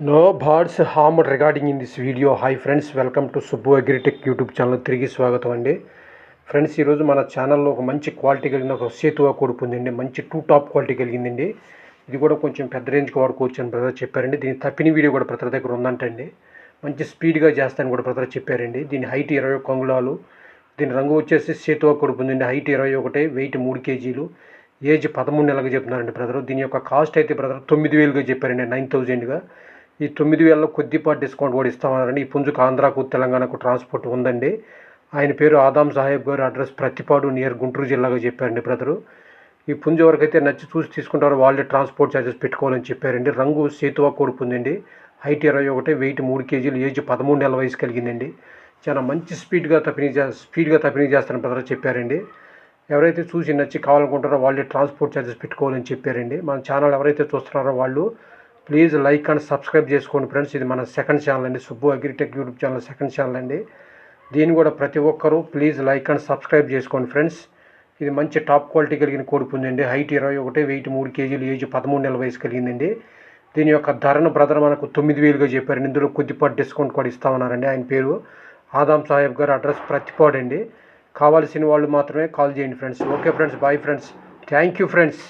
No birds harm regarding in this video hi friends welcome to Subbu agritech YouTube channel తిరిగి స్వాగతం అండి friends ఈరోజు మన ఛానల్లో ఒక మంచి క్వాలిటీ కలిగిన ఒక సేతువా కొడుకు ఉందండి మంచి టూ టాప్ క్వాలిటీ కలిగిందండి. ఇది కూడా కొంచెం పెద్ద రేంజ్కి వాడుకోవచ్చు అని బ్రదర్ చెప్పారండి. దీని తప్పిన వీడియో కూడా బ్రదర్ దగ్గర ఉందంటండి. మంచి స్పీడ్గా చేస్తానని కూడా బ్రదర్ చెప్పారండి. దీని హైట్ ఇరవై ఒక అంగుళాలు దీని రంగు వచ్చేసి సేతువా కొడుకు ఉందండి హైట్ ఇరవై ఒకటి వెయిట్ మూడు కేజీలు. ఏజ్ పదమూడు నెలలుగా చెప్తున్నారండి బ్రదర్ దీని యొక్క కాస్ట్ అయితే బ్రదర్ తొమ్మిది వేలుగా చెప్పారండి. నైన్ థౌజండ్గా ఈ తొమ్మిది వేలలో కొద్దిపాటి డిస్కౌంట్ కూడా ఇస్తామన్నారండి ఈ పుంజుకు ఆంధ్రాకు తెలంగాణకు ట్రాన్స్పోర్ట్ ఉందండి. ఆయన పేరు ఆదాం సాహెబ్ గారు అడ్రస్ ప్రతిపాడు నియర్ గుంటూరు జిల్లాగా చెప్పారండి బ్రదరు. ఈ పుంజు ఎవరికైతే నచ్చి చూసి తీసుకుంటారో వాళ్ళే ట్రాన్స్పోర్ట్ ఛార్జెస్ పెట్టుకోవాలని చెప్పారండి. రంగు సేతువా కొడుకు ఉందండి. హైట్ ఇరవై ఒకటి వెయిట్ మూడు కేజీలు ఏజ్ పదమూడు నెలల వయసు కలిగిందండి. చాలా మంచి స్పీడ్గా తప్పినీ చే స్పీడ్గా తప్పినీ చేస్తారని బ్రదర్ చెప్పారండి. ఎవరైతే చూసి నచ్చి కావాలనుకుంటారో వాళ్ళే ట్రాన్స్పోర్ట్ ఛార్జెస్ పెట్టుకోవాలని చెప్పారండి. మన ఛానల్ ఎవరైతే చూస్తున్నారో వాళ్ళు ప్లీజ్ లైక్ అండ్ సబ్స్క్రైబ్ చేసుకోండి ఫ్రెండ్స్. ఇది మన సెకండ్ ఛానల్ అండి. Subbu agritech YouTube channel second channel అండి. దీన్ని కూడా ప్రతి ఒక్కరూ ప్లీజ్ లైక్ అండ్ సబ్స్క్రైబ్ చేసుకోండి ఫ్రెండ్స్. ఇది మంచి టాప్ క్వాలిటీ కలిగిన కోడి పుంజండి హైట్ ఇరవై ఒకటి వెయిట్ మూడు కేజీలు ఏజ్ పదమూడు నెలల వయసు కలిగిందండి దీని యొక్క ధరను బ్రదర్ మనకు తొమ్మిది వేలుగా చెప్పారండి ఇందులో కొద్దిపాటి డిస్కౌంట్ కూడా ఇస్తామన్నారండి ఆయన పేరు. ఆదాం సాహెబ్ గారు అడ్రస్ ప్రతిపాడండి. కావాల్సిన వాళ్ళు మాత్రమే కాల్ చేయండి friends. Okay friends. Bye friends. Thank you friends.